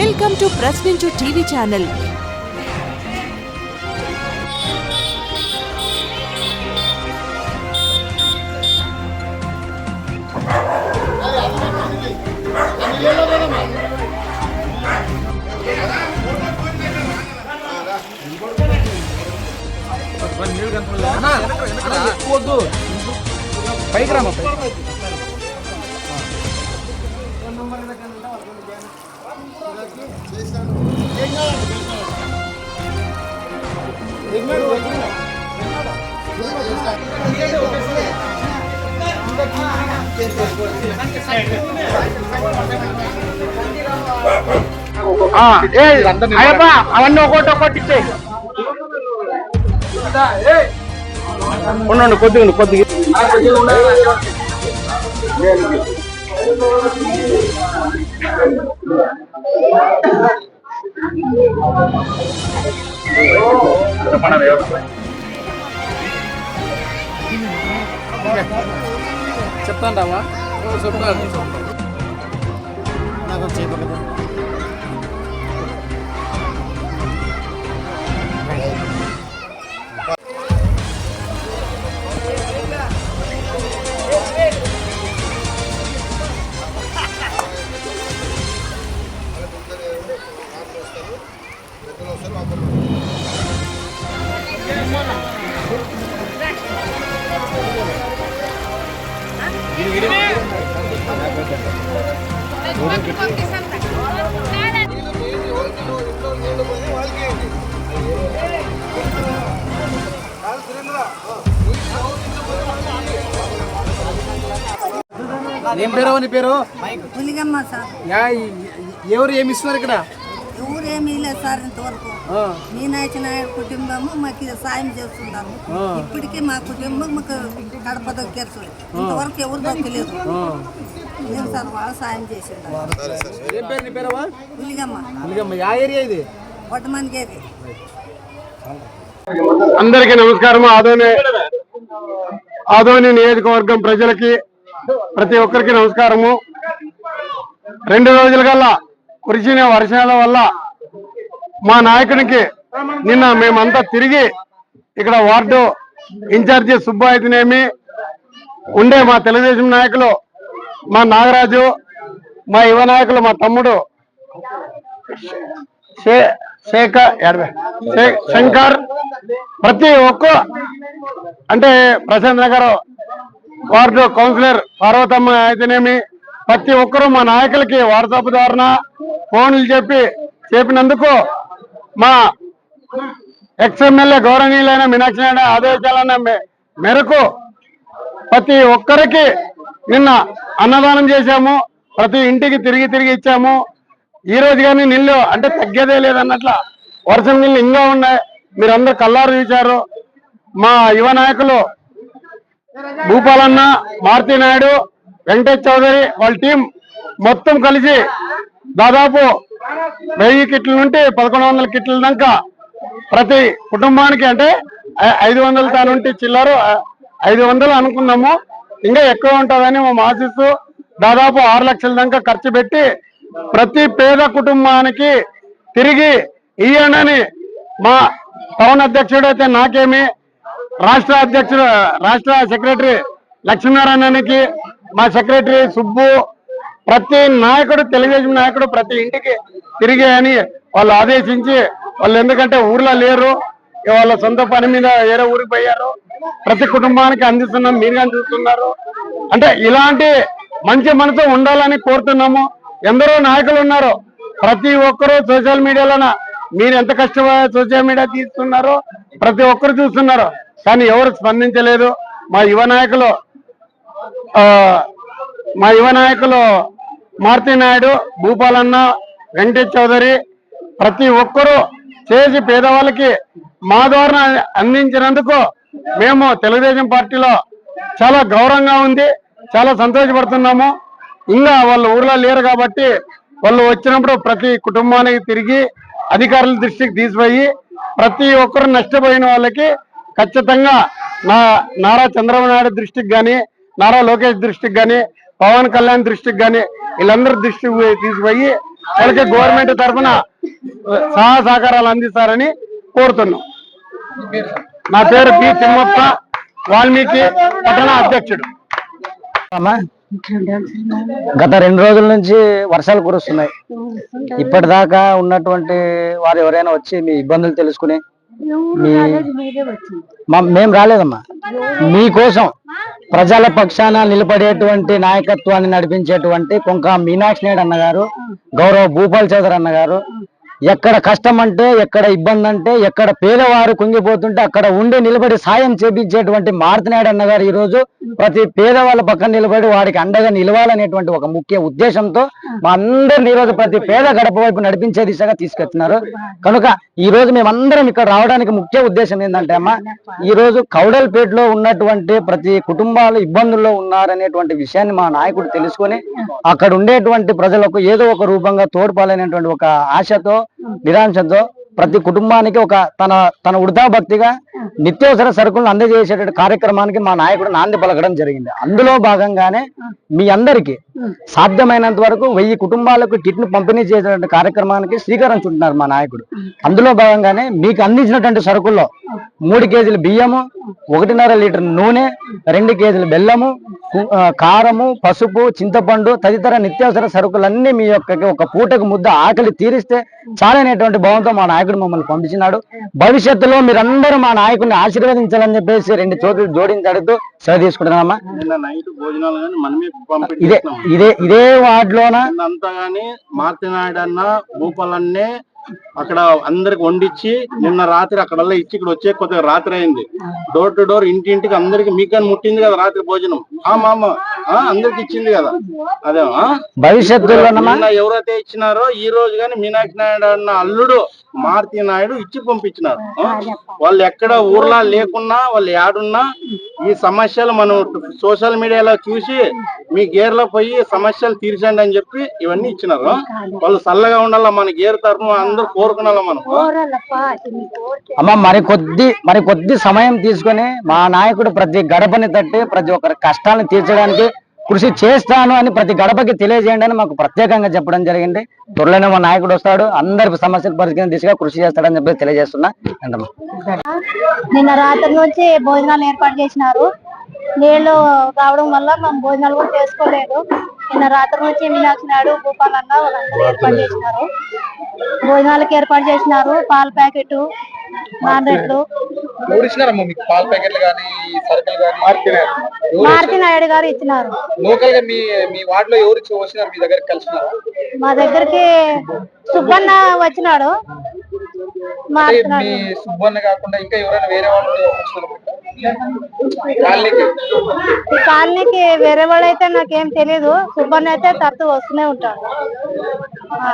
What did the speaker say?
Welcome to Prashninchu TV channel పైకి రామా పైకి. అయ్యబ్బా అవన్నీ ఒకటి ఒకటి ఇచ్చేయి ఉండండి కొద్దిగా ఉండు, కొద్దిగా. చెప్తాంటావా చెప్తాను ఏం పేరు నీ పేరు? ఎవరు ఏమి ఇస్తున్నారు ఇక్కడ? ఎవరేమీ లేదు సార్ ఇంతవరకు. మీనాచి నాయుడు కుటుంబము మాకు ఇది సాయం చేస్తున్నాము. ఇప్పటికీ మా కుటుంబం మాకు కడప దొక్కేస్తుంది. ఇంతవరకు ఎవరు దొక్కలేదు. నేను సార్ వాళ్ళు సాయం చేసిండారు ఏం పేరు నీ పేరవా పులిగమ్మ అలాగమ్మా యా ఏరియా ఇది? వడ్డమనిగేది అందరికీ నమస్కారం ఆదోని ఆదోని నియోజకవర్గం ప్రజలకి ప్రతి ఒక్కరికి నమస్కారము. రెండు రోజుల కల్లా కురిసిన వర్షాల వల్ల మా నాయకునికి నిన్న మేమంతా తిరిగి ఇక్కడ వార్డు ఇన్ఛార్జి సుబ్బు అయితేనేమి ఉండే మా తెలుగుదేశం నాయకులు మా నాగరాజు మా యువ నాయకులు మా తమ్ముడు శే- శేఖర్ శంకర్ ప్రతి ఒక్క అంటే ప్రశాంత్ నగర్ వార్డు కౌన్సిలర్ పార్వతమ్మ అయితేనేమి ప్రతి ఒక్కరూ మా నాయకులకి వాట్సాప్ ద్వారా ఫోన్లు చెప్పి చెప్పినందుకు మా ఎక్స్ఎమ్మెల్యే గౌరవనీయులైన మీనాక్షి నాయుడు ఆదేశాలన్న మే- మేరకు ప్రతి ఒక్కరికి నిన్న అన్నదానం చేశాము. ప్రతి ఇంటికి తిరిగి తిరిగి ఇచ్చాము. ఈ రోజు కానీ నీళ్ళు అంటే తగ్గేదే లేదన్నట్ల వర్షం నీళ్ళు ఇంకా ఉన్నాయి. మీరందరూ కల్లారు చూశారు. మా యువ నాయకులు భూపాలన్న మారుతి నాయుడు వెంకటేష్ చౌదరి వాళ్ళ టీం మొత్తం కలిసి దాదాపు వెయ్యి కిట్ల నుండి పదకొండు వందల కిట్ల దాకా ప్రతి కుటుంబానికి అంటే ఐ- ఐదు వందల తానుంటి చిల్లరు ఐదు వందలు అనుకున్నాము. ఇంకా ఎక్కువ ఉంటుందని మేము ఆశిస్తూ దాదాపు ఆరు లక్షల దాకా ఖర్చు పెట్టి ప్రతి పేద కుటుంబానికి తిరిగి ఇయ్యండి మా టౌన్ అధ్యక్షుడు అయితే నాకేమి రాష్ట్ర అధ్యక్షుడు రాష్ట్ర సెక్రటరీ లక్ష్మీనారాయణకి మా సెక్రటరీ సుబ్బు ప్రతి నాయకుడు తెలుగుదేశం నాయకుడు ప్రతి ఇంటికి తిరిగి అని వాళ్ళు ఆదేశించి వాళ్ళు ఎందుకంటే ఊర్లో లేరు వాళ్ళ సొంత పని మీద వేరే ఊరికి పోయారు ప్రతి కుటుంబానికి అందిస్తున్నాం మీరు కానీ చూస్తున్నారు. అంటే ఇలాంటి మంచి మనసు ఉండాలని కోరుతున్నాము. ఎందరో నాయకులు ఉన్నారు. ప్రతి ఒక్కరూ సోషల్ మీడియాలోన మీరు ఎంత కష్టపడి సోషల్ మీడియా తీస్తున్నారో ప్రతి ఒక్కరు చూస్తున్నారు. కానీ ఎవరు స్పందించలేదు. మా యువ నాయకులు మా యువ నాయకులు నాయుడు భూపాలన్న వెంకటేష్ చౌదరి ప్రతి ఒక్కరూ చేసి పేదవాళ్ళకి మా ద్వారా అందించినందుకు మేము తెలుగుదేశం పార్టీలో చాలా గౌరవంగా ఉంది చాలా సంతోషపడుతున్నాము. ఇంకా వాళ్ళ ఊర్లో లేరు కాబట్టి వాళ్ళు వచ్చినప్పుడు ప్రతి కుటుంబానికి తిరిగి అధికారుల దృష్టికి తీసిపోయి ప్రతి ఒక్కరు నష్టపోయిన వాళ్ళకి ఖచ్చితంగా నా నారా చంద్రబాబు నాయుడు దృష్టికి కానీ నారా లోకేష్ దృష్టికి కానీ పవన్ కళ్యాణ్ దృష్టికి కానీ వీళ్ళందరి దృష్టికి తీసుకుపోయి వాళ్ళకి గవర్నమెంట్ తరఫున సహాయ సహకారాలు అందిస్తారని కోరుతున్నాం. నా పేరు పి తిమ్మప్ప వాల్మీకి పట్టణ అధ్యక్షుడు. గత రెండు రోజుల నుంచి వర్షాలు కురుస్తున్నాయి. ఇప్పటిదాకా ఉన్నటువంటి వారు ఎవరైనా వచ్చి మీ ఇబ్బందులు తెలుసుకుని మీ మా- మేం రాలేదమ్మా. మీకోసం ప్రజల పక్షాన నిలబడేటువంటి నాయకత్వాన్ని నడిపించేటువంటి కొంక మీనాక్షి నాయుడు అన్నగారు గౌరవ భూపాల్ చౌదరి అన్నగారు ఎక్కడ కష్టం అంటే ఎక్కడ ఇబ్బంది అంటే ఎక్కడ పేదవారు కుంగిపోతుంటే అక్కడ ఉండి నిలబడి సాయం చేపించేటువంటి మారుతినాయుడు అన్నగారు ఈ రోజు ప్రతి పేదవాళ్ళ పక్కన నిలబడి వాడికి అండగా నిలవాలనేటువంటి ఒక ముఖ్య ఉద్దేశంతో మా అందరిని ఈ రోజు ప్రతి పేద గడప వైపు నడిపించే దిశగా తీసుకెళ్తున్నారు. కనుక ఈ రోజు మేమందరం ఇక్కడ రావడానికి ముఖ్య ఉద్దేశం ఏంటంటే అమ్మా ఈ రోజు కౌడల్పేటలో ఉన్నటువంటి ప్రతి కుటుంబాలు ఇబ్బందుల్లో ఉన్నారనేటువంటి విషయాన్ని మా నాయకుడు తెలుసుకొని అక్కడ ఉండేటువంటి ప్రజలకు ఏదో ఒక రూపంగా తోడ్పాలనేటువంటి ఒక ఆశతో నిరాంశంతో ప్రతి కుటుంబానికి ఒక తన తన వృధా భక్తిగా నిత్యావసర సరుకులను అందజేసేటువంటి కార్యక్రమానికి మా నాయకుడు నాంది పలకడం జరిగింది. అందులో భాగంగానే మీ అందరికీ సాధ్యమైనంత వరకు వెయ్యి కుటుంబాలకు కిట్ను పంపిణీ చేసేటువంటి కార్యక్రమానికి శ్రీకారం చుట్టినారు మా నాయకుడు. అందులో భాగంగానే మీకు అందించినటువంటి సరుకుల్లో మూడు కేజీల బియ్యము ఒకటిన్నర లీటర్ నూనె రెండు కేజీల బెల్లము కారము పసుపు చింతపండు తదితర నిత్యావసర సరుకులన్నీ మీ యొక్క ఒక పూటకు ముద్ద ఆకలి తీరిస్తే చాలనేటువంటి భావంతో మా నాయకుడు మమ్మల్ని పంపించినాడు. భవిష్యత్తులో మీరందరూ మా నాయకుడిని ఆశీర్వదించాలని చెప్పేసి రెండు చోట్ల జోడించి అడుగుతూ సెలవు తీసుకుంటున్నామా? నిన్న నైట్ భోజనాలు కానీ మనమే పంపిణీ ఇదే. ఇదే ఇదే వార్డులోన? అంతా గాని మార్తినాయుడు అన్న భూపాలన్నే అక్కడ అందరికి వండిచ్చి నిన్న రాత్రి అక్కడల్లా ఇచ్చి ఇక్కడ వచ్చే కొద్దిగా రాత్రి అయింది. డోర్ టు డోర్ ఇంటింటికి అందరికి మీకని ముట్టింది కదా రాత్రి భోజనం. ఆ మామ ఆ, అందరికి ఇచ్చింది కదా. అదే నిన్న ఎవరైతే ఇచ్చినారో ఈ రోజు గాని మీనాక్షి నాయుడు అన్న అల్లుడు మారుతి నాయుడు ఇచ్చి పంపించినారు? వాళ్ళు ఎక్కడ ఊర్లో లేకున్నా వాళ్ళు ఏడున్నా ఈ సమస్యలు మనం సోషల్ మీడియాలో చూసి మీ గేర్లో పోయి సమస్యలు తీర్చండి అని చెప్పి ఇవన్నీ ఇచ్చినారు. వాళ్ళు చల్లగా ఉండాలా మన గేర్ తరఫున అందరూ కోరుకున్నాలా మనం? అమ్మ మరి కొద్ది మరి కొద్ది సమయం తీసుకొని మా నాయకుడు ప్రతి గడపని తట్టి ప్రతి ఒక్కరి కష్టాలను తీర్చడానికి కృషి చేస్తాను అని ప్రతి గడపకి తెలియజేయండి అని మాకు ప్రత్యేకంగా చెప్పడం జరిగింది. త్వరలోనే మా నాయకుడు వస్తాడు. అందరి సమస్యలు పరిస్థితి దిశగా కృషి చేస్తాడని చెప్పి తెలియజేస్తున్నా. నిన్న రాత్రి నుంచి భోజనాలు ఏర్పాటు చేసినారు. నీళ్ళు రావడం వల్ల మేము భోజనాలు కూడా చేసుకోలేదు. నిన్న రాత్రి నుంచి మీనాక్షి నాయుడు భూపాలన్న వాళ్ళందరూ ఏర్పాటు చేసినారు. భోజనాలకు ఏర్పాటు చేసినారు. పాల ప్యాకెట్ నాన్నెట్లు ఎవరు ఇచ్చినారమ్మా మీకు పాల ప్యాకెట్లు కానీ సరుకులు కానీ మారుతి నాయుడు గారు ఇచ్చినారు. లోకల్గా మీ మీ వార్డులో ఎవరు ఇచ్చి వచ్చినారు? మీ దగ్గరికి కలిసినారా? మా దగ్గరికి సుబ్బన్న వచ్చినాడు. మారుతున్నాడు. సుబ్బన్న కాకుండా ఇంకా ఎవరైనా వేరే వాళ్ళు వచ్చినారు కాలనీకి? ఈ కాలనీకి వేరే వాళ్ళు అయితే నాకేం తెలియదు సుబ్బన్న అయితే తరచూ వస్తూనే ఉంటాడు. ఆ.